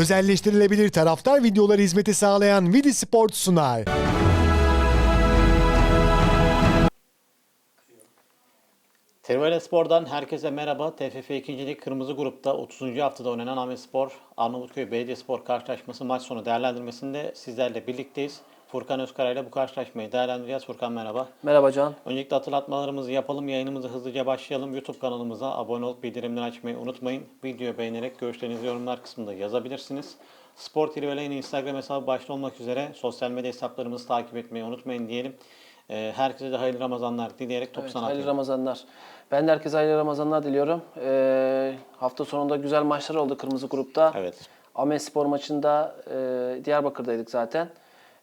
Özelleştirilebilir taraftar videoları hizmeti sağlayan Vidi Sport sunar. Trivela Spor'dan herkese merhaba. TFF 2. Lig Kırmızı Grup'ta 30. haftada oynanan Ahmet Spor, Arnavutköy Belediyespor karşılaşması maç sonu değerlendirmesinde sizlerle birlikteyiz. Furkan Özkara ile bu karşılaşmayı değerlendireceğiz. Furkan merhaba. Merhaba Can. Öncelikle hatırlatmalarımızı yapalım. Yayınımızı hızlıca başlayalım. YouTube kanalımıza abone olup bildirimleri açmayı unutmayın. Videoyu beğenerek görüşlerinizi yorumlar kısmında yazabilirsiniz. Spor Trivela'nın Instagram hesabı başta olmak üzere sosyal medya hesaplarımızı takip etmeyi unutmayın diyelim. Ee, Herkese de hayırlı Ramazanlar dileyerek topu Evet, sana hayırlı. Ramazanlar. Ben de herkese hayırlı Ramazanlar diliyorum. Ee, hafta sonunda güzel maçlar oldu Kırmızı Grup'ta. Evet. Ahmet Spor maçında e, Diyarbakır'daydık zaten.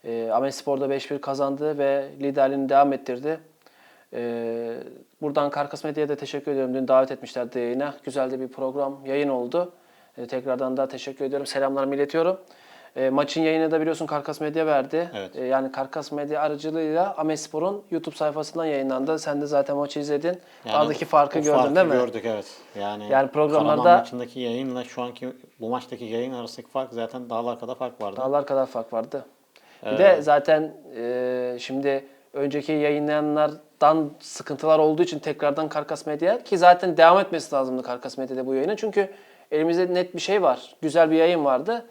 E, Ahmet Spor da 5-1 kazandı ve liderliğini devam ettirdi. E, buradan Karkas Medya'ya da teşekkür ediyorum. Dün davet etmişlerdi yayına. Güzel de bir program, yayın oldu. E, tekrardan da teşekkür ediyorum. Selamlarımı iletiyorum. E, maçın yayını da biliyorsun Karkas Medya verdi. Evet. E, yani Karkas Medya aracılığıyla Ahmet Spor'un YouTube sayfasından yayınlandı. Sen de zaten maçı izledin. Yani Aradaki farkı gördün farkı değil mi? Gördük evet. Yani, Yani programlarda- Karaman maçındaki yayınla şu anki bu maçtaki yayın arasındaki fark zaten dağlar kadar fark vardı. Dağlar kadar fark vardı. Bir de zaten e, şimdi önceki yayınlayanlardan sıkıntılar olduğu için tekrardan Karkas Medya ki zaten devam etmesi lazımdı Karkas Medya'da bu yayının. Çünkü elimizde net bir şey var. Güzel bir yayın vardı.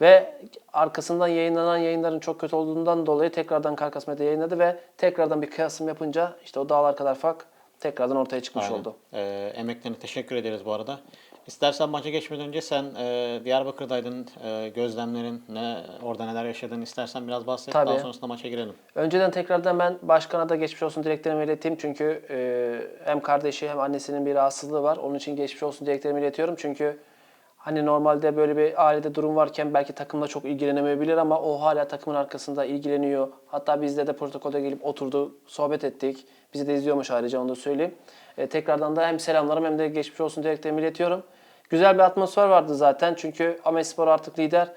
Ve arkasından yayınlanan yayınların çok kötü olduğundan dolayı tekrardan Karkas Medya yayınladı ve tekrardan bir kıyasım yapınca işte o dağlar kadar fark tekrardan ortaya çıkmış Aynen. oldu. Ee, emeklerine teşekkür ederiz bu arada. İstersen maça geçmeden önce sen e, Diyarbakır'daydın. E, gözlemlerin, ne orada neler yaşadın istersen biraz bahset. Tabii. Daha sonrasında maça girelim. Önceden tekrardan ben başkana da geçmiş olsun dileklerimi ileteyim. Çünkü e, hem kardeşi hem annesinin bir rahatsızlığı var. Onun için geçmiş olsun dileklerimi iletiyorum. Çünkü hani normalde böyle bir ailede durum varken belki takımla çok ilgilenemeyebilir ama o hala takımın arkasında ilgileniyor. Hatta bizde de protokolde gelip oturdu, sohbet ettik. Bizi de izliyormuş ayrıca onu da söyleyeyim. E, tekrardan da hem selamlarım hem de geçmiş olsun dileklerimi iletiyorum. Güzel bir atmosfer vardı zaten. Çünkü Amespor artık lider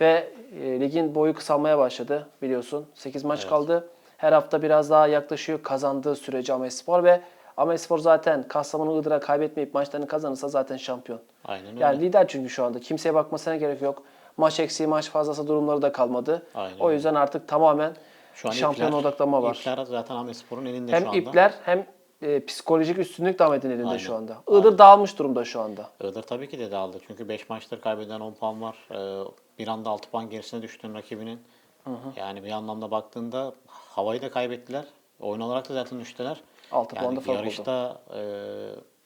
ve e, ligin boyu kısalmaya başladı biliyorsun. 8 maç kaldı. Her hafta biraz daha yaklaşıyor kazandığı sürece Amespor ve Amespor zaten Kastamonu Iğdır'a kaybetmeyip maçlarını kazanırsa zaten şampiyon. Aynen öyle. Yani lider çünkü şu anda. Kimseye bakmasına gerek yok. Maç eksiği, maç fazlası durumları da kalmadı. Aynen o yüzden artık tamamen şu an şampiyon ipler- odaklanma var. İpler zaten Ahmet Spor'un elinde hem şu anda. ipler hem e, psikolojik üstünlük de Ahmet'in elinde Aynen. şu anda. Iğdır dağılmış durumda şu anda. Iğdır tabii ki de dağıldı. Çünkü 5 maçtır kaybeden 10 puan var. Ee, bir anda 6 puan gerisine düştün rakibinin. Yani bir anlamda baktığında havayı da kaybettiler. Oyun olarak da zaten düştüler. Altı yani puan da fark oldu. yarışta e,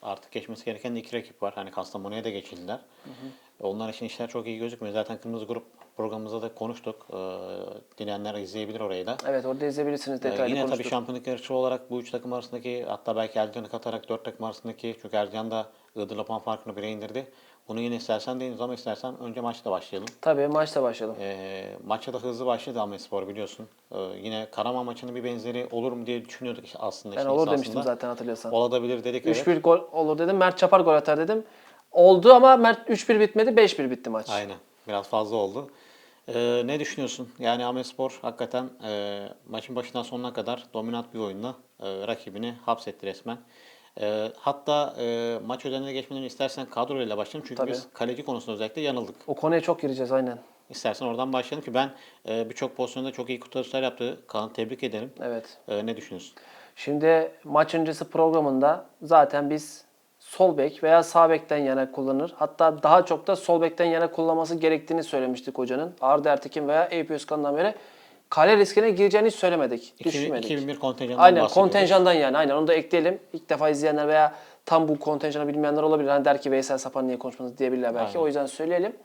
artık geçmesi gereken de iki rakip var. Hani Kastamonu'ya da geçildiler. Onlar için işler çok iyi gözükmüyor. Zaten Kırmızı Grup programımızda da konuştuk. Ee, dileyenler izleyebilir orayı da. Evet orada izleyebilirsiniz Ee, detaylı yine tabii konuştuk. şampiyonluk yarışı olarak bu üç takım arasındaki hatta belki Ercan'ı katarak dört takım arasındaki çünkü Ercan da Iğdır'la puan farkını bire indirdi. Bunu yine istersen değiniz ama istersen önce maçla başlayalım. Tabii maçla başlayalım. Ee, maça da hızlı başladı Ahmetspor biliyorsun. Ee, yine Karaman maçının bir benzeri olur mu diye düşünüyorduk aslında. Ben olur demiştim zaten hatırlıyorsan. Olabilir dedik evet. 3-1 gol olur dedim. Mert Çapar gol atar dedim. Oldu ama Mert 3-1 bitmedi. 5-1 bitti maç. Aynen. Biraz fazla oldu. Ee, ne düşünüyorsun? Yani Ahmetspor hakikaten e, maçın başından sonuna kadar dominant bir oyunla e, rakibini hapsetti resmen. E, hatta e, maç ödeneğine geçmeden istersen kadroyla başlayalım. Çünkü Tabii. biz kaleci konusunda özellikle yanıldık. O konuya çok gireceğiz aynen. İstersen oradan başlayalım ki ben e, birçok pozisyonda çok iyi kurtarışlar yaptı. Kaan tebrik ederim. Evet. E, ne düşünüyorsun? Şimdi maç öncesi programında zaten biz sol bek veya sağ bekten yana kullanır. Hatta daha çok da sol bekten yana kullanması gerektiğini söylemiştik hocanın. Arda Ertekin veya Eyüp Özkan'dan beri kale riskine gireceğini hiç söylemedik. 2000, Düşünmedik. 2001 kontenjanından Aynen kontenjandan yani aynen onu da ekleyelim. İlk defa izleyenler veya tam bu kontenjanı bilmeyenler olabilir. Hani der ki Veysel Sapan niye konuşmadınız diyebilirler belki. Aynen. O yüzden söyleyelim.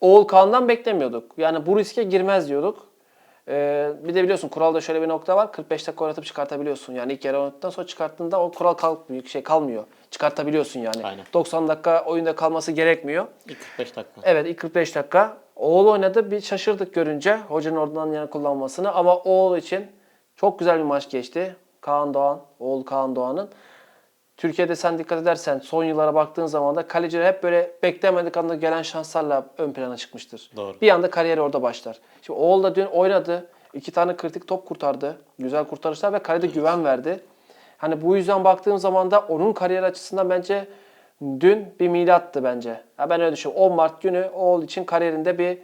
Oğul Kaan'dan beklemiyorduk. Yani bu riske girmez diyorduk. Ee, bir de biliyorsun kuralda şöyle bir nokta var. 45 dakika oynatıp çıkartabiliyorsun. Yani ilk yarı oynadıktan sonra çıkarttığında o kural kalmıyor, şey kalmıyor. Çıkartabiliyorsun yani. Aynen. 90 dakika oyunda kalması gerekmiyor. İlk 45 dakika. Evet ilk 45 dakika. Oğul oynadı. Bir şaşırdık görünce hocanın oradan yana kullanmasını. Ama Oğul için çok güzel bir maç geçti. Kaan Doğan, Oğul Kaan Doğan'ın. Türkiye'de sen dikkat edersen son yıllara baktığın zaman da kaleciler hep böyle beklemedik anda gelen şanslarla ön plana çıkmıştır. Doğru. Bir anda kariyeri orada başlar. Şimdi Oğul da dün oynadı. İki tane kritik top kurtardı. Güzel kurtarışlar ve kalede güven verdi. Hani bu yüzden baktığım zaman da onun kariyer açısından bence dün bir milattı bence. Ya ben öyle düşünüyorum. 10 Mart günü Oğul için kariyerinde bir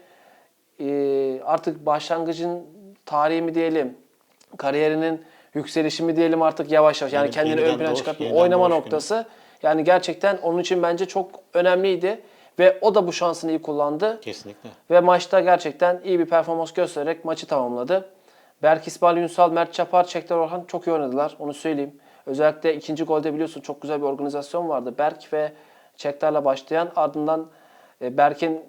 e, artık başlangıcın tarihi mi diyelim, kariyerinin yükselişi mi diyelim artık yavaş yavaş. Yani Yani kendini ön plana çıkartma, oynama doğuş günü. noktası. Yani gerçekten onun için bence çok önemliydi. Ve o da bu şansını iyi kullandı. Kesinlikle. Ve maçta gerçekten iyi bir performans göstererek maçı tamamladı. Berk İsmail Ünsal, Mert Çapar, Çekler Orhan çok iyi oynadılar. Onu söyleyeyim. Özellikle ikinci golde biliyorsun çok güzel bir organizasyon vardı. Berk ve Çekler'le başlayan ardından e, Berk'in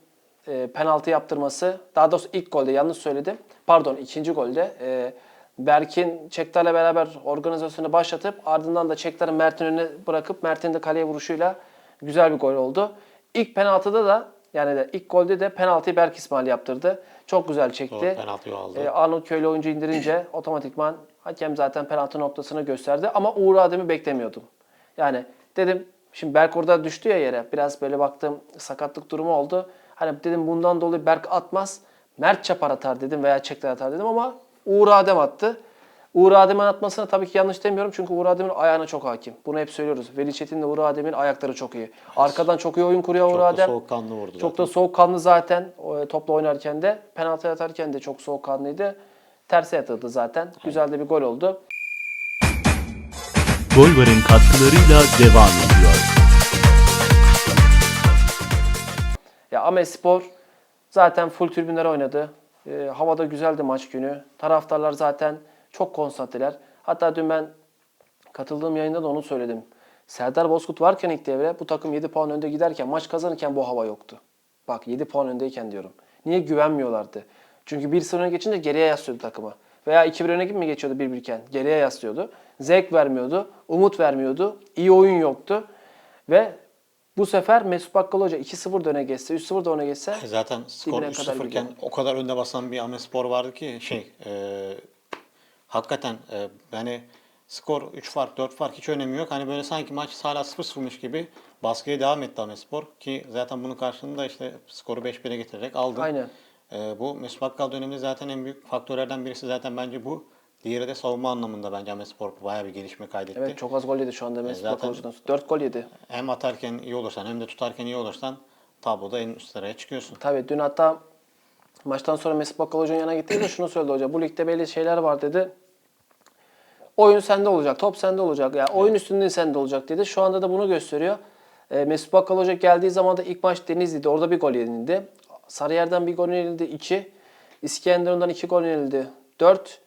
e, penaltı yaptırması. Daha doğrusu ilk golde yanlış söyledim. Pardon ikinci golde. E, Berk'in Çekler'le beraber organizasyonu başlatıp ardından da Çekler'in Mert'in önüne bırakıp Mert'in de kaleye vuruşuyla güzel bir gol oldu. İlk penaltıda da yani de ilk golde de penaltıyı Berk İsmail yaptırdı. Çok güzel çekti. Doğru, penaltıyı aldı. Ee, Arnold Köylü oyuncu indirince otomatikman hakem zaten penaltı noktasını gösterdi. Ama Uğur Adem'i beklemiyordum. Yani dedim şimdi Berk orada düştü ya yere. Biraz böyle baktım sakatlık durumu oldu. Hani dedim bundan dolayı Berk atmaz. Mert Çapar atar dedim veya Çekler atar dedim ama Uğur Adem attı. Uğur Adem'in atmasına tabii ki yanlış demiyorum çünkü Uğur Adem'in ayağına çok hakim. Bunu hep söylüyoruz. Veli Çetin de Uğur Adem'in ayakları çok iyi. Arkadan çok iyi oyun kuruyor Çok Uğur da Adem. soğukkanlı vurdu Çok zaten. da soğukkanlı zaten topla oynarken de. Penaltı atarken de çok soğukkanlıydı. Terse yatırdı zaten. Güzel de bir gol oldu. Golvar'ın katkılarıyla devam ediyor. Ya Amespor zaten full tribünler oynadı. Ee, havada güzeldi maç günü. Taraftarlar zaten çok konsantreler. Hatta dün ben katıldığım yayında da onu söyledim. Serdar Bozkurt varken ilk devre bu takım 7 puan önde giderken maç kazanırken bu hava yoktu. Bak 7 puan öndeyken diyorum. Niye güvenmiyorlardı? Çünkü 1-0 öne geçince geriye yaslıyordu takımı. Veya 2-1 öne mi geçiyordu 1-1 iken? Geriye yaslıyordu. Zevk vermiyordu. Umut vermiyordu. iyi oyun yoktu. Ve bu sefer Mesut Bakkal Hoca 2-0 da öne geçse, 3-0 da öne geçse Zaten skor Dibine kadar 3-0 iken gidiyor. o kadar önde basan bir Amespor vardı ki şey e, hakikaten e, yani skor 3 fark 4 fark hiç önemi yok. Hani böyle sanki maç hala 0-0'mış gibi baskıya devam etti Amespor ki zaten bunun karşılığında işte skoru 5-1'e getirerek aldı. Aynen. E, bu Mesut Bakkal döneminde zaten en büyük faktörlerden birisi zaten bence bu. Diğeri de savunma anlamında bence Amespor bayağı bir gelişme kaydetti. Evet çok az gol yedi şu anda zaten- Bakkal Hoca'dan. 4 gol yedi. Hem atarken iyi olursan hem de tutarken iyi olursan tabloda en üst sıraya çıkıyorsun. Tabii dün hatta maçtan sonra Mesut Bakkal Hoca'nın yanına gittiğimde şunu söyledi hoca. Bu ligde belli şeyler var dedi. Oyun sende olacak, top sende olacak. Yani oyun üstünlüğü sende olacak dedi. Şu anda da bunu gösteriyor. E, Mesut Bakkal Hoca geldiği zaman da ilk maç Denizli'de. Orada bir gol yenildi. Sarıyer'den bir gol yenildi. 2. İskenderun'dan 2 gol yenildi. 4.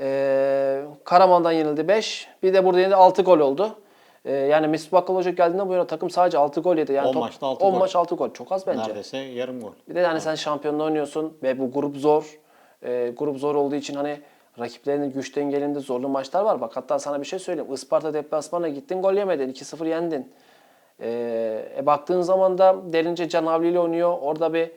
E, Karaman'dan yenildi 5. Bir de burada yenildi 6 gol oldu. E, yani Mesut Bakkal Hoca geldiğinden bu yana takım sadece 6 gol yedi. Yani 10 top- maçta altı 10 gol. maç 6 gol. Çok az bence. Neredeyse yarım gol. Bir de hani sen şampiyonla oynuyorsun ve bu grup zor. Ee, grup zor olduğu için hani rakiplerinin güç dengelinde zorlu maçlar var. Bak hatta sana bir şey söyleyeyim. Isparta deplasmana gittin gol yemedin. 2-0 yendin. Ee, e, baktığın zaman da Derince Can Havli ile oynuyor. Orada bir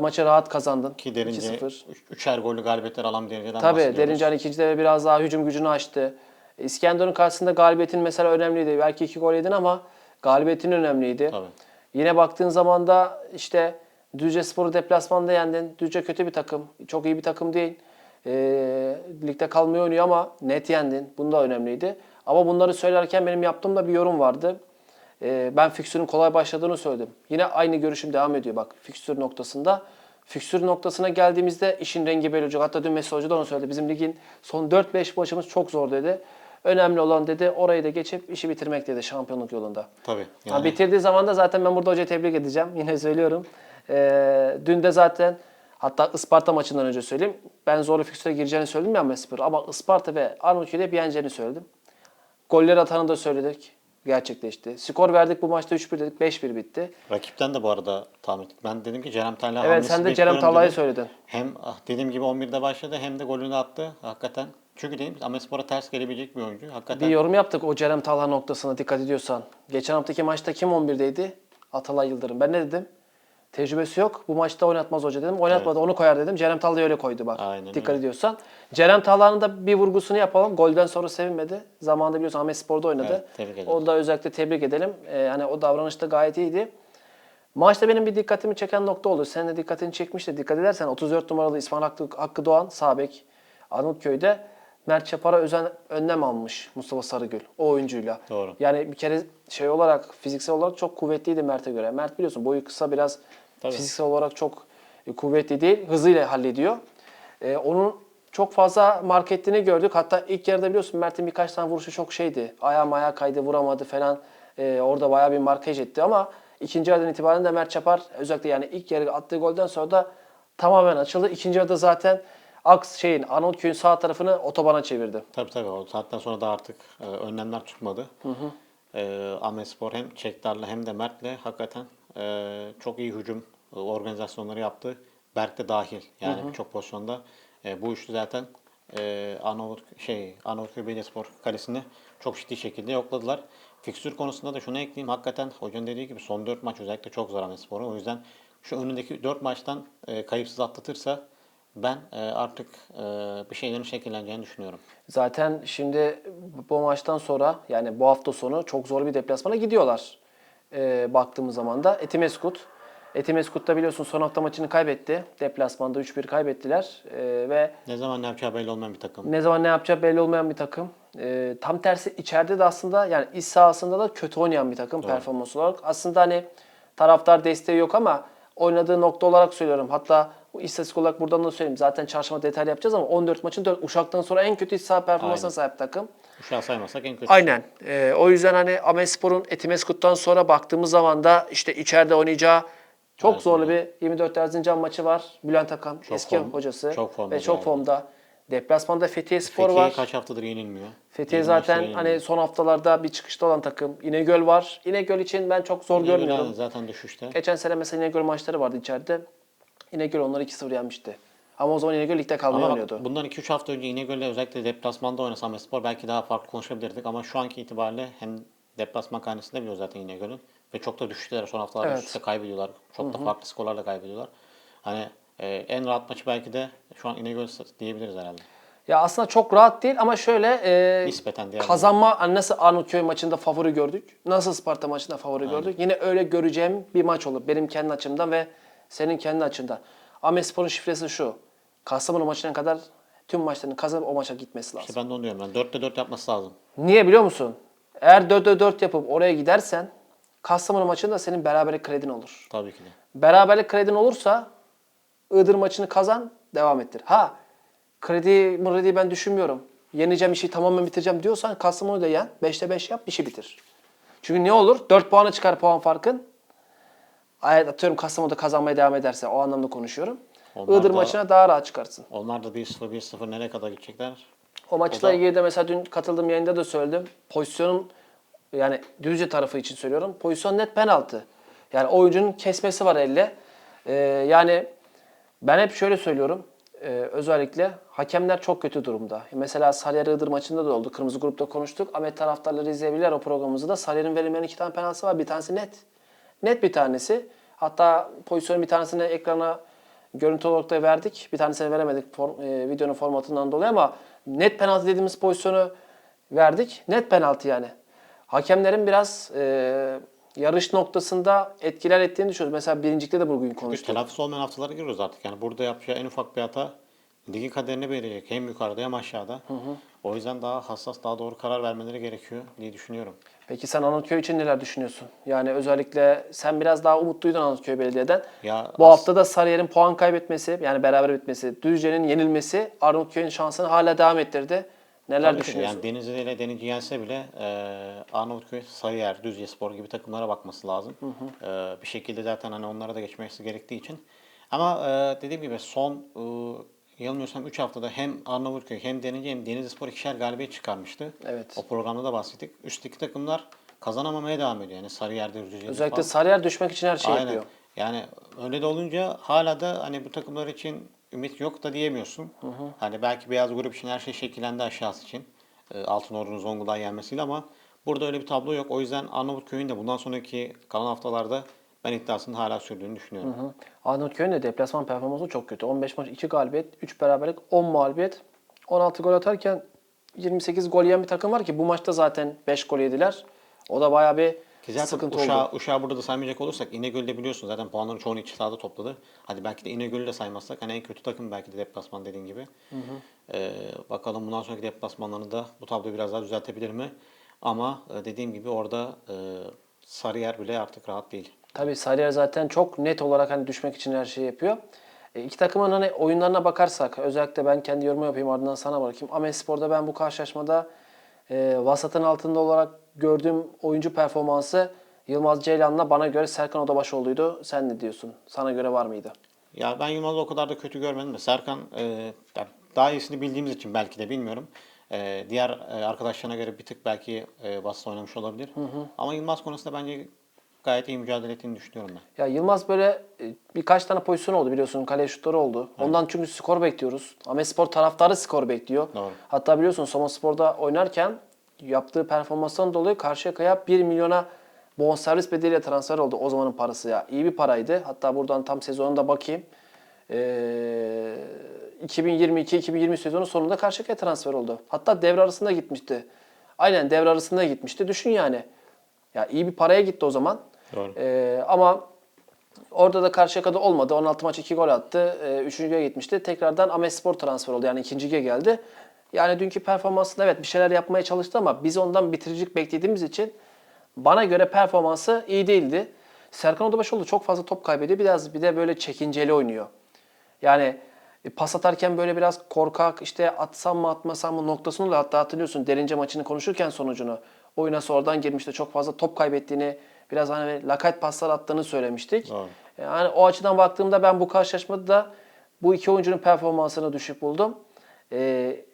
maçı rahat kazandın. Ki derince 2-0. üç- üçer gollü galibiyetler alan Derince'den Tabii bahsediyoruz. Derince hani ikinci devre biraz daha hücum gücünü açtı. İskenderun karşısında galibiyetin mesela önemliydi. Belki iki gol yedin ama galibiyetin önemliydi. Tabii. Yine baktığın zaman da işte Düzce Spor'u deplasmanda yendin. Düzce kötü bir takım. Çok iyi bir takım değil. Ee, ligde kalmayı oynuyor ama net yendin. Bu da önemliydi. Ama bunları söylerken benim yaptığım da bir yorum vardı. Ee, ben fikstürün kolay başladığını söyledim. Yine aynı görüşüm devam ediyor bak fikstür noktasında. Fikstür noktasına geldiğimizde işin rengi belli olacak. Hatta dün Mesut Hoca da onu söyledi. Bizim ligin son 4-5 maçımız çok zor dedi. Önemli olan dedi orayı da geçip işi bitirmek dedi şampiyonluk yolunda. Tabii. Ha, Yani bitirdiği zaman da zaten ben burada hocayı tebrik edeceğim. Yine söylüyorum. Ee, dün de zaten hatta Isparta maçından önce söyleyeyim. Ben zorlu fikstüre gireceğini söyledim ya Mespor. Ama Isparta ve Arnavutköy'de hep yeneceğini söyledim. Golleri atanı da söyledik. Gerçekleşti. Skor verdik bu maçta 3-1 dedik. 5-1 bitti. rakipten de bu arada tahmin ettik. Ben dedim ki Cerem Talha Evet sen de Cerem Talha'yı söyledin. Hem ah, dediğim gibi 11'de başladı hem de golünü attı. Hakikaten. Çünkü dedim Amespor'a ters gelebilecek bir oyuncu. Hakikaten Bir yorum yaptık o Cerem Talha noktasına dikkat ediyorsan. Geçen haftaki maçta kim 11'deydi? Atalay Yıldırım. Ben ne dedim? Tecrübesi yok. Bu maçta oynatmaz hoca dedim. Oynatmadı onu koyar dedim. Cerem Talha'yı öyle koydu bak. Aynen dikkat öyle. ediyorsan. Cerem Talha'nın da bir vurgusunu yapalım. Golden sonra sevinmedi. Zamanında biliyorsun Ahmet Spor'da oynadı. Evet, tebrik ederiz. Onu da özellikle tebrik edelim. Ee, yani o davranış da gayet iyiydi. Maçta benim bir dikkatimi çeken nokta oldu. Senin de dikkatini çekmişti. Dikkat edersen 34 numaralı İsmail Hakkı, Hakkı Doğan sağ bek Arnavutköy'de Mert Çapar'a özen önlem almış Mustafa Sarıgül o oyuncuyla. Doğru. Yani bir kere şey olarak fiziksel olarak çok kuvvetliydi Mert'e göre. Mert biliyorsun boyu kısa biraz Tabii. fiziksel olarak çok e, kuvvetli değil. Hızıyla hallediyor. E, onun çok fazla mark ettiğini gördük. Hatta ilk yarıda biliyorsun Mert'in birkaç tane vuruşu çok şeydi. Ayağım ayağa kaydı vuramadı falan. E, orada bayağı bir markaj etti ama ikinci yarıdan itibaren de Mert Çapar özellikle yani ilk yarı attığı golden sonra da tamamen açıldı. İkinci yarıda zaten Aks şeyin Arnavutköy'ün sağ tarafını otobana çevirdi. Tabii tabii o saatten sonra da artık e, önlemler tutmadı. E, Ahmetspor hem Çekdar'la hem de Mert'le hakikaten e, çok iyi hücum e, organizasyonları yaptı. Berk de dahil yani birçok pozisyonda. E, bu üçlü zaten e, Arnavut şey Arnavutköy Belediyespor kalesini çok ciddi şekilde yokladılar. Fikstür konusunda da şunu ekleyeyim. Hakikaten hocanın dediği gibi son 4 maç özellikle çok zor Ahmetspor'un. O yüzden şu önündeki 4 maçtan e, kayıpsız atlatırsa ben e, artık e, bir şeylerin şekilleneceğini düşünüyorum. Zaten şimdi bu maçtan sonra yani bu hafta sonu çok zor bir deplasmana gidiyorlar. Ee, baktığımız zaman da Etimeskut. Etimeskut da biliyorsun son hafta maçını kaybetti. Deplasmanda 3-1 kaybettiler. Ee, ve Ne zaman ne yapacağı belli olmayan bir takım. ne zaman ne yapacağı belli olmayan bir takım. Ee, tam tersi içeride de aslında yani iç sahasında da kötü oynayan bir takım performans olarak. Aslında hani taraftar desteği yok ama oynadığı nokta olarak söylüyorum. Hatta istatistik olarak buradan da söyleyeyim. Zaten çarşamba detaylı yapacağız ama 14 maçın 4 Uşak'tan sonra en kötü iç saha performansına Aynen. sahip takım. Uşağı saymazsak en kötü. Aynen. Ee, o yüzden hani Amespor'un Etimeskut'tan sonra baktığımız zaman da işte içeride oynayacağı çok Evet, zorlu bir 24 Erzincan maçı var. Bülent Akan eski form- hocası çok formda ve çok yani. formda. Deplasmanda Fethiye Spor Fethiye var. kaç haftadır yenilmiyor. Fethiye maçta zaten yenilmiyor. hani son haftalarda bir çıkışta olan takım. İnegöl var. İnegöl için ben çok zor İnegöl görmüyorum. Zaten düşüşte. Geçen sene mesela İnegöl maçları vardı içeride. İnegöl onları 2-0 yenmişti. Ama o zaman İnegöl ligde kalmayı Ama oynuyordu. bundan 2-3 hafta önce İnegöl'le özellikle deplasmanda oynasa Spor belki daha farklı konuşabilirdik ama şu anki itibariyle hem deplasman karnesinde biliyor zaten İnegöl'ün ve çok da düşüşteler son haftalarda Evet. üst üste kaybediyorlar. Çok da farklı skorlarla kaybediyorlar. Hani e, en rahat maçı belki de şu an İnegöl diyebiliriz herhalde. Ya aslında çok rahat değil ama şöyle e, Nispeten kazanma hani nasıl Arnavutköy maçında favori gördük. Nasıl Sparta maçında favori gördük. Yine öyle göreceğim bir maç olur. Benim kendi açımdan ve senin kendi açından. Ahmetspor'un şifresi şu. Kastamonu maçına kadar tüm maçlarını kazanıp o maça gitmesi lazım. İşte ben de onu diyorum. Ben 4'te 4 yapması lazım. Niye biliyor musun? Eğer 4'e 4 yapıp oraya gidersen Kastamonu maçında senin beraberlik kredin olur. Tabii ki de. Beraberlik kredin olursa Iğdır maçını kazan, devam ettir. Ha, kredi mredi ben düşünmüyorum. Yeneceğim işi tamamen bitireceğim diyorsan Kastamonu'yu da yen. 5'te 5 yap, işi bitir. Çünkü ne olur? 4 puana çıkar puan farkın. Ay, Atıyorum Kastamonu'da kazanmaya devam ederse o anlamda konuşuyorum. Onlar Iğdır da- maçına daha rahat çıkarsın. Onlar da 1-0 1-0 nereye kadar gidecekler? O maçla O da- ilgili de mesela dün katıldığım yayında da söyledim. Pozisyonun yani Düzce tarafı için söylüyorum. Pozisyon net penaltı. Yani oyuncunun kesmesi var elle. Ee, yani ben hep şöyle söylüyorum. Ee, özellikle hakemler çok kötü durumda. Mesela Sarıyer Iğdır maçında da oldu. Kırmızı grupta konuştuk. Ahmet taraftarları izleyebilirler o programımızı da. Sarıyer'in verilmeyen iki tane penaltısı var. Bir tanesi net. Net bir tanesi. Hatta pozisyonun bir tanesini ekrana görüntü olarak da verdik. Bir tanesini veremedik form- e, videonun formatından dolayı ama net penaltı dediğimiz pozisyonu verdik. Net penaltı yani. Hakemlerin biraz e, yarış noktasında etkiler ettiğini düşünüyoruz. Mesela birincilikte de bugün Çünkü konuştuk. telafisi olmayan haftalara giriyoruz artık. Yani burada yapacağı en ufak bir hata ligin kaderini belirleyecek. Hem yukarıda hem aşağıda. O yüzden daha hassas, daha doğru karar vermeleri gerekiyor diye düşünüyorum. Peki sen Anıtköy için neler düşünüyorsun? Yani özellikle sen biraz daha umutluydun Anıtköy Belediye'den. Ya Bu as- hafta da Sarıyer'in puan kaybetmesi, yani beraber bitmesi, Düzce'nin yenilmesi Arnavutköy'ün şansını hala devam ettirdi. Neler Tabii ki düşünüyorsun? Yani Denizli ile Denizli yense bile e, Arnavutköy, Sarıyer, Düzcespor gibi takımlara bakması lazım. E, bir şekilde zaten hani onlara da geçmesi gerektiği için. Ama e, dediğim gibi son e, yanılmıyorsam 3 haftada hem Arnavutköy hem Denizli hem Denizlispor ikişer galibiyet çıkarmıştı. Evet. O programda da bahsettik. Üstteki takımlar kazanamamaya devam ediyor. Yani Sarıyer'de, Düzce'de Özellikle falan. Sarıyer düşmek için her şeyi Aynen. yapıyor. Yani öyle de olunca hala da hani bu takımlar için ümit yok da diyemiyorsun. Hani belki beyaz grup için her şey şekillendi aşağısı için. E, Altınordu'nun Zonguldak'ı yenmesiyle ama burada öyle bir tablo yok. O yüzden Arnavutköy'ün de bundan sonraki kalan haftalarda ben iddiasını hala sürdüğünü düşünüyorum. Hı. Arnavutköy'ün de deplasman performansı çok kötü. 15 maç 2 galibiyet, 3 beraberlik, 10 mağlubiyet. 16 gol atarken 28 gol yiyen bir takım var ki bu maçta zaten 5 gol yediler. O da bayağı bir Ki zaten sıkıntı Uşağı, oldu. Uşağı burada da saymayacak olursak İnegöl'de biliyorsun zaten puanların çoğunu iç sahada topladı. Hadi belki de İnegöl'ü de saymazsak hani en kötü takım belki de deplasman dediğin gibi. Ee, bakalım bundan sonraki deplasmanlarını da bu tablo biraz daha düzeltebilir mi? Ama e, dediğim gibi orada e, Sarıyer bile artık rahat değil. Tabii Sarıyer zaten çok net olarak hani düşmek için her şeyi yapıyor. E, iki takımın hani oyunlarına bakarsak özellikle ben kendi yorumu yapayım ardından sana bırakayım. Amespor'da ben bu karşılaşmada e, vasatın altında olarak gördüğüm oyuncu performansı Yılmaz Ceylan'la bana göre Serkan Odabaşoğlu'ydu. Sen ne diyorsun? Sana göre var mıydı? Ya ben Yılmaz'ı o kadar da kötü görmedim de Serkan e, daha iyisini bildiğimiz için belki de bilmiyorum. E, diğer e, arkadaşlarına göre bir tık belki e, basit oynamış olabilir. Ama Yılmaz konusunda bence gayet iyi mücadele ettiğini düşünüyorum ben. Ya Yılmaz böyle e, birkaç tane pozisyon oldu biliyorsun. Kale şutları oldu. Ondan çünkü skor bekliyoruz. Amespor taraftarı skor bekliyor. Doğru. Hatta biliyorsun Somaspor'da oynarken yaptığı performanstan dolayı Karşıyaka'ya 1 milyona bonservis bedeliyle transfer oldu. O zamanın parası ya. İyi bir paraydı. Hatta buradan tam sezonunda bakayım. Ee, 2022-2020 sezonu sonunda Karşıyaka'ya transfer oldu. Hatta devre arasında gitmişti. Aynen devre arasında gitmişti. Düşün yani. Ya iyi bir paraya gitti o zaman. Ee, ama orada da Karşıyaka'da olmadı. 16 maç 2 gol attı. Ee, üçüncüye gitmişti. Tekrardan Amespor transfer oldu. Yani ikinciye geldi. Yani dünkü performansında evet bir şeyler yapmaya çalıştı ama biz ondan bitiricilik beklediğimiz için bana göre performansı iyi değildi. Serkan Odabaşoğlu çok fazla top kaybediyor. Biraz bir de böyle çekinceli oynuyor. Yani e, pas atarken böyle biraz korkak işte atsam mı atmasam mı noktasını oluyor. Hatta hatırlıyorsun derince maçını konuşurken sonucunu. Oyuna sonradan girmişti. Çok fazla top kaybettiğini, biraz hani lakayt paslar attığını söylemiştik. Doğru. Yani o açıdan baktığımda ben bu karşılaşmada da bu iki oyuncunun performansını düşük buldum. Ee,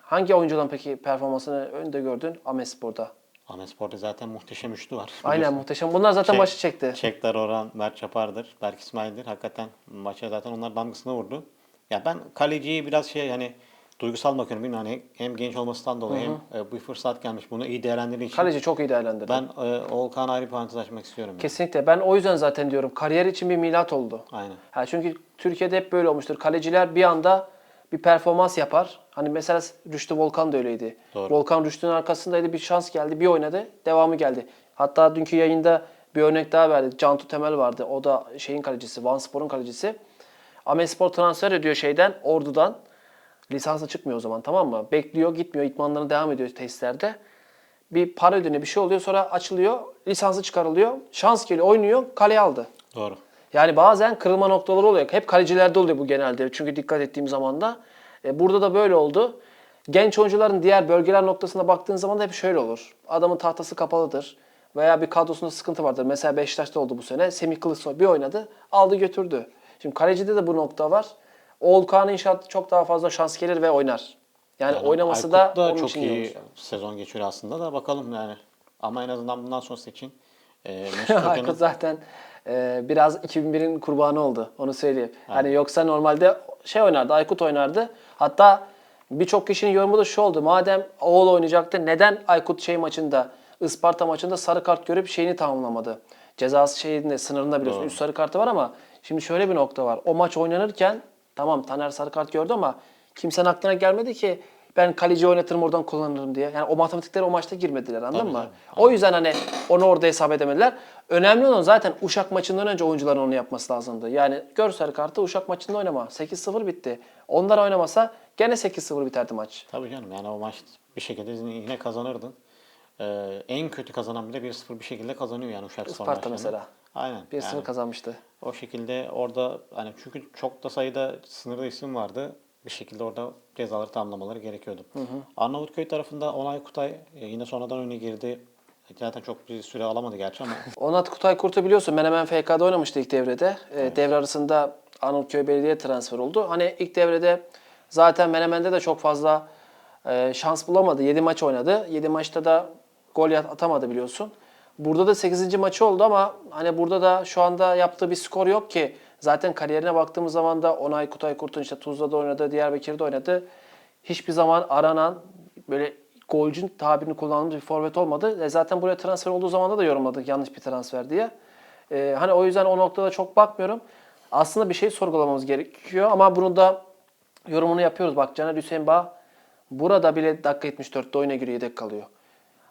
hangi oyuncuların peki performansını önde gördün Amespor'da? Ahmetspor'da zaten muhteşem üçlü var. Aynen Biliyorsun. muhteşem. Bunlar zaten Çek- başı çekti. Çekler Orhan, Mert Çapar'dır, Berk İsmail'dir. Hakikaten maça zaten onlar damgasını vurdu. Ya ben kaleciyi biraz şey hani duygusal bakıyorum. Bilmiyorum hani hem genç olmasından dolayı hem e, bir fırsat gelmiş. Bunu iyi değerlendirdiği için. Kaleci çok iyi değerlendirdi. Ben e, Oğulkan ayrı parantez açmak istiyorum. yani. Kesinlikle. Ben o yüzden zaten diyorum kariyer için bir milat oldu. Aynen. Ha çünkü Türkiye'de hep böyle olmuştur. Kaleciler bir anda bir performans yapar. Hani mesela Rüştü Volkan da öyleydi. Doğru. Volkan Rüştü'nün arkasındaydı. Bir şans geldi. Bir oynadı. Devamı geldi. Hatta dünkü yayında bir örnek daha verdik. Cantu Temel vardı. O da şeyin kalecisi. Van Spor'un kalecisi. Amespor transfer ediyor şeyden, Ordu'dan. Lisansı çıkmıyor o zaman tamam mı? Bekliyor, gitmiyor. İtmanlarına devam ediyor testlerde. Bir para ödeniyor, bir şey oluyor. Sonra açılıyor. Lisansı çıkarılıyor. Şans geliyor, oynuyor. Kaleye aldı. Doğru. Yani bazen kırılma noktaları oluyor. Hep kalecilerde oluyor bu genelde. Çünkü dikkat ettiğim zaman da. E, burada da böyle oldu. Genç oyuncuların diğer bölgeler noktasına baktığın zaman da hep şöyle olur. Adamın tahtası kapalıdır. Veya bir kadrosunda sıkıntı vardır. Mesela Beşiktaş'ta oldu bu sene. Semih Kılıçsoy bir oynadı. Aldı götürdü. Şimdi kalecide de bu nokta var. Oğulkan inşaat çok daha fazla şans gelir ve oynar. Yani, Yani oynaması Aykut da, onun çok için iyi olmuş. sezon geçiriyor aslında da bakalım yani. Ama en azından bundan sonrası için e, Aykut zaten e, biraz 2001'in kurbanı oldu. Onu söyleyeyim. Hani yoksa normalde şey oynardı, Aykut oynardı. Hatta birçok kişinin yorumu da şu oldu. Madem oğul oynayacaktı neden Aykut şey maçında, Isparta maçında sarı kart görüp şeyini tamamlamadı? Cezası şeyinde sınırında biliyorsun. Doğru. Üç sarı kartı var ama şimdi şöyle bir nokta var. O maç oynanırken tamam Taner sarı kart gördü ama kimsenin aklına gelmedi ki ben kaleci oynatırım oradan kullanırım diye. Yani o matematikler o maçta girmediler anladın Tabii, mı? tabii. O yüzden hani onu orada hesap edemediler. Önemli olan zaten Uşak maçından önce oyuncuların onu yapması lazımdı. Yani gör sarı kartı Uşak maçında oynama. 8-0 bitti. Onlar oynamasa gene 8-0 biterdi maç. Tabii canım yani o maç bir şekilde yine kazanırdın. Ee, en kötü kazanan bile 1-0 bir şekilde kazanıyor yani Uşak Isparta mesela. Aynen. 1-0 yani kazanmıştı. o şekilde orada hani çünkü çok da sayıda sınırlı isim vardı. Bir şekilde orada cezaları tamamlamaları gerekiyordu. Arnavutköy tarafında Onay Kutay e, yine sonradan öne girdi. Zaten çok bir süre alamadı gerçi ama Onat Kutay Kurt'u biliyorsun Menemen FK'da oynamıştı ilk devrede. Ee, Devre arasında Arnavutköy Belediye transfer oldu. Hani ilk devrede zaten Menemen'de de çok fazla e, şans bulamadı. 7 maç oynadı. 7 maçta da gol at- atamadı biliyorsun. Burada da 8. maçı oldu ama hani burada da şu anda yaptığı bir skor yok ki. Zaten kariyerine baktığımız zaman da Onay Kutay Kurt'un işte Tuzla'da oynadı, Diyarbakır'da oynadı. Hiçbir zaman aranan böyle golcün tabirini kullandığımız bir forvet olmadı. E zaten buraya transfer olduğu zaman da yorumladık yanlış bir transfer diye. E, hani o yüzden o noktada çok bakmıyorum. Aslında bir şey sorgulamamız gerekiyor ama bunu da yorumunu yapıyoruz. Bak Caner Hüseyin Bağ burada bile dakika 74'te oyuna giriyor yedek kalıyor.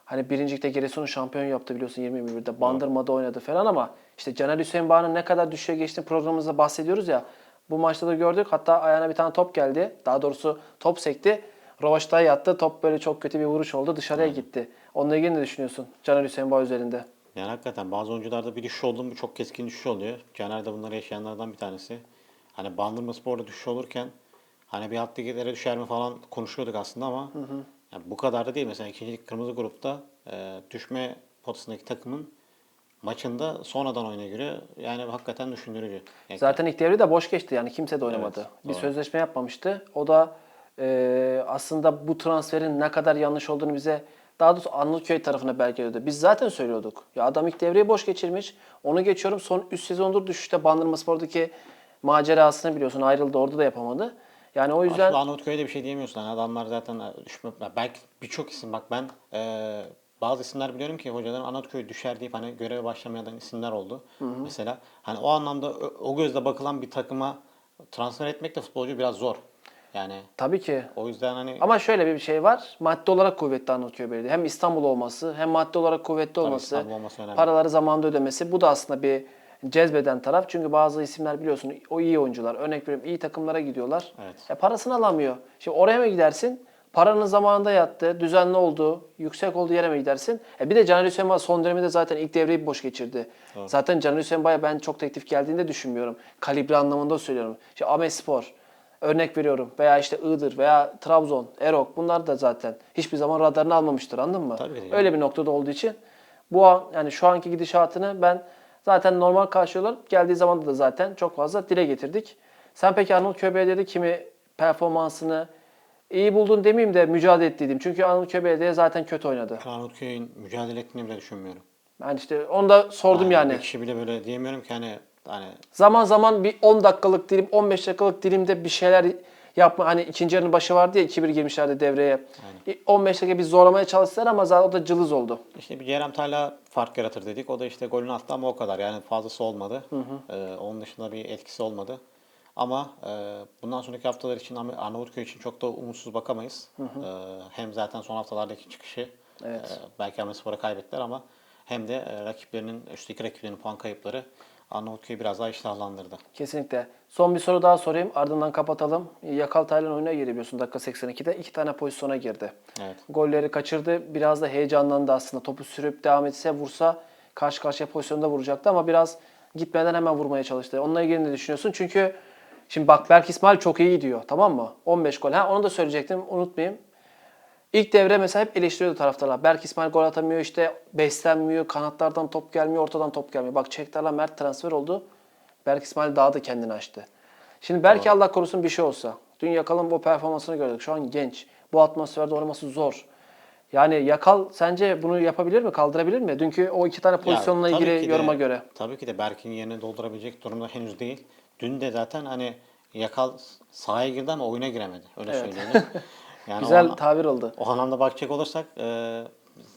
Hani birincilikte Giresun'u şampiyon yaptı biliyorsun 2021'de. Bandırma'da oynadı falan ama işte Caner Hüseyin Bağ'ın ne kadar düşüşe geçtiğini programımızda bahsediyoruz ya. Bu maçta da gördük. Hatta ayağına bir tane top geldi. Daha doğrusu top sekti. Rovaşta'ya yattı. Top böyle çok kötü bir vuruş oldu. Dışarıya gitti. Onunla ilgili ne düşünüyorsun Caner Hüseyin Bağ üzerinde? Yani hakikaten bazı oyuncularda bir düşüş oldu mu çok keskin düşüş oluyor. Caner de bunları yaşayanlardan bir tanesi. Hani Bandırma Spor'da düşüş olurken hani bir alt liglere düşer mi falan konuşuyorduk aslında ama yani bu kadar da değil. Mesela ikinci kırmızı grupta e, düşme potasındaki takımın maçında sonradan oyuna göre yani hakikaten düşündürücü. Yani Zaten ilk devre de boş geçti yani kimse de oynamadı. Evet, bir doğru. sözleşme yapmamıştı. O da e, aslında bu transferin ne kadar yanlış olduğunu bize daha doğrusu Anılköy tarafına belgeliyordu. Biz zaten söylüyorduk. Ya adam ilk devreyi boş geçirmiş. Onu geçiyorum. Son 3 sezondur düşüşte Bandırma Spor'daki macerasını biliyorsun. Ayrıldı. Orada da yapamadı. Yani o yüzden Aslında Arnavutköy'de bir şey diyemiyorsun. Yani adamlar zaten e, düşme... Belki birçok isim bak ben e, bazı isimler biliyorum ki hocaların Arnavutköy düşer deyip hani göreve başlamayan isimler oldu. Mesela hani o anlamda o, gözle bakılan bir takıma transfer etmek de futbolcu biraz zor. Yani tabii ki o yüzden hani Ama şöyle bir şey var. Maddi olarak kuvvetli Anadolu Belediye. Hem İstanbul olması hem maddi olarak kuvvetli olması. Olması önemli. Paraları zamanında ödemesi. Bu da aslında bir cezbeden taraf. Çünkü bazı isimler biliyorsun o iyi oyuncular. Örnek veriyorum iyi takımlara gidiyorlar. Evet. E, parasını alamıyor. Şimdi oraya mı gidersin? Paranın zamanında yattı, düzenli oldu, yüksek olduğu yere mi gidersin? E bir de Caner Hüseyin son döneminde zaten ilk devreyi boş geçirdi. Zaten Caner Hüseyin Baya ben çok teklif geldiğini de düşünmüyorum. Kalibre anlamında söylüyorum. İşte Ahmet Spor, örnek veriyorum veya işte Iğdır veya Trabzon, Erok bunlar da zaten hiçbir zaman radarını almamıştır anladın mı? Tabii ki. Öyle bir noktada olduğu için bu an yani şu anki gidişatını ben zaten normal karşılıyorlar. Geldiği zaman da zaten çok fazla dile getirdik. Sen peki Arnavutköy Belediye'de kimi performansını iyi buldun demeyeyim de mücadele ettiydim. Çünkü Arnavutköy Belediye zaten kötü oynadı. Arnavutköy'ün mücadele ettiğini bile düşünmüyorum. Ben işte onu da sordum yani. Bir kişi bile böyle diyemiyorum ki hani hani Zaman zaman bir 10 dakikalık dilim, 15 dakikalık dilimde bir şeyler yapma. Hani ikinci yarının başı vardı ya 2-1 girmişlerdi devreye. 15 dakika bir zorlamaya çalıştılar ama zaten o da cılız oldu. İşte bir Cerem Tayla fark yaratır dedik. O da işte golünü attı ama o kadar. Yani fazlası olmadı. Ee, onun dışında bir etkisi olmadı. Ama e, bundan sonraki haftalar için Ar- Arnavutköy için çok da umutsuz bakamayız. Ee, hem zaten son haftalardaki çıkışı Evet. e, belki Ahmetspor'a kaybettiler ama hem de e, rakiplerinin, üstteki rakiplerinin puan kayıpları Arnavutköy'ü biraz daha iştahlandırdı. Kesinlikle. Son bir soru daha sorayım. Ardından kapatalım. Yakal Taylan oyuna girdi biliyorsun dakika 82'de. iki tane pozisyona girdi. Evet. Golleri kaçırdı. Biraz da heyecanlandı aslında. Topu sürüp devam etse vursa karşı karşıya pozisyonda vuracaktı ama biraz gitmeden hemen vurmaya çalıştı. Onunla ilgili ne düşünüyorsun? Çünkü şimdi bak Berk İsmail çok iyi gidiyor. Tamam mı? 15 gol. Ha onu da söyleyecektim. Unutmayayım. İlk devre mesela hep eleştiriyordu taraftarlar. Berk İsmail gol atamıyor işte beslenmiyor, kanatlardan top gelmiyor, ortadan top gelmiyor. Bak Çektar'la Mert transfer oldu. Berk İsmail daha da kendini açtı. Şimdi belki Allah korusun bir şey olsa. Dün Yakal'ın bu performansını gördük. Şu an genç. Bu atmosferde oynaması zor. Yani Yakal sence bunu yapabilir mi? Kaldırabilir mi? Dünkü o iki tane pozisyonla Ya, ilgili de- yoruma göre. Tabii ki de Berk'in yerini doldurabilecek durumda henüz değil. Dün de zaten hani Yakal sahaya girdi ama oyuna giremedi. Öyle Evet. söyleyelim. Yani o Güzel ana- tabir oldu. O anlamda bakacak olursak e,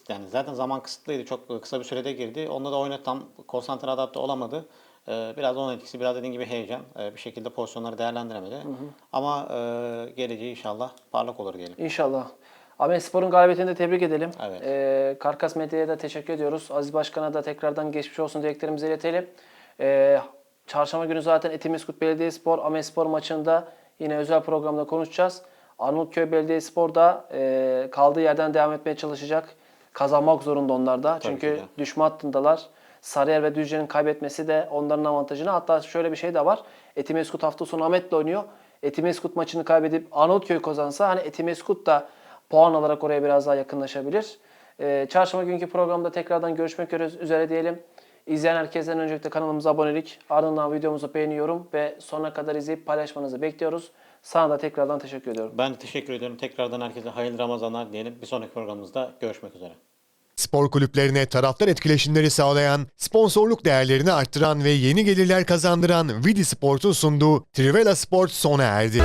yani zaten zaman kısıtlıydı. Çok kısa bir sürede girdi. Onda da oyuna tam konsantre adapte olamadı. E, biraz onun etkisi, biraz dediğin gibi heyecan. E, bir şekilde pozisyonları değerlendiremedi. Ama e, geleceği inşallah parlak olur diyelim. İnşallah. Ahmet Spor'un galibiyetini de tebrik edelim. Evet. Ee, Karkas Medya'ya da teşekkür ediyoruz. Aziz Başkan'a da tekrardan geçmiş olsun dileklerimizi iletelim. Ee, çarşamba günü zaten Etimeskut Belediyespor, Ahmet Spor maçında yine özel programda konuşacağız. Arnavutköy Belediyespor da e, kaldığı yerden devam etmeye çalışacak. Kazanmak zorunda onlar da. Tabii Çünkü düşme hattındalar. Sarıyer ve Düzce'nin kaybetmesi de onların avantajına. Hatta şöyle bir şey de var. Etimeskut hafta sonu Ahmet'le oynuyor. Etimeskut maçını kaybedip Arnavutköy kazansa hani Etimeskut da puan alarak oraya biraz daha yakınlaşabilir. Ee, çarşamba günkü programda tekrardan görüşmek üzere diyelim. İzleyen herkesten öncelikle kanalımıza abonelik, ardından videomuzu beğeniyorum ve sonuna kadar izleyip paylaşmanızı bekliyoruz. Sana da tekrardan teşekkür ediyorum. Ben de teşekkür ediyorum. Tekrardan herkese hayırlı Ramazanlar diyelim. Bir sonraki programımızda görüşmek üzere. Spor kulüplerine taraftar etkileşimleri sağlayan, sponsorluk değerlerini arttıran ve yeni gelirler kazandıran Vidi Sport'un sunduğu Trivela Sport sona erdi.